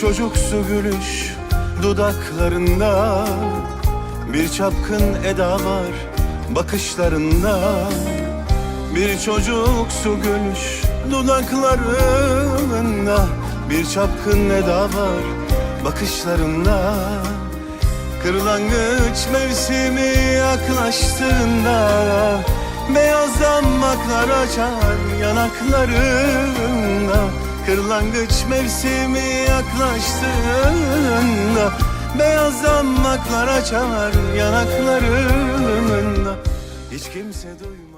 çocuksu gülüş dudaklarında. Bir çapkın eda var bakışlarında. Bir çocuksu gülüş dudaklarında. Bir çapkın eda var bakışlarında. Kırlangıç mevsimi yaklaştığında Beyaz damaklar açar yanaklarında Kırlangıç mevsimi yaklaştığında Beyaz damaklar açar yanaklarında Hiç kimse duymuyor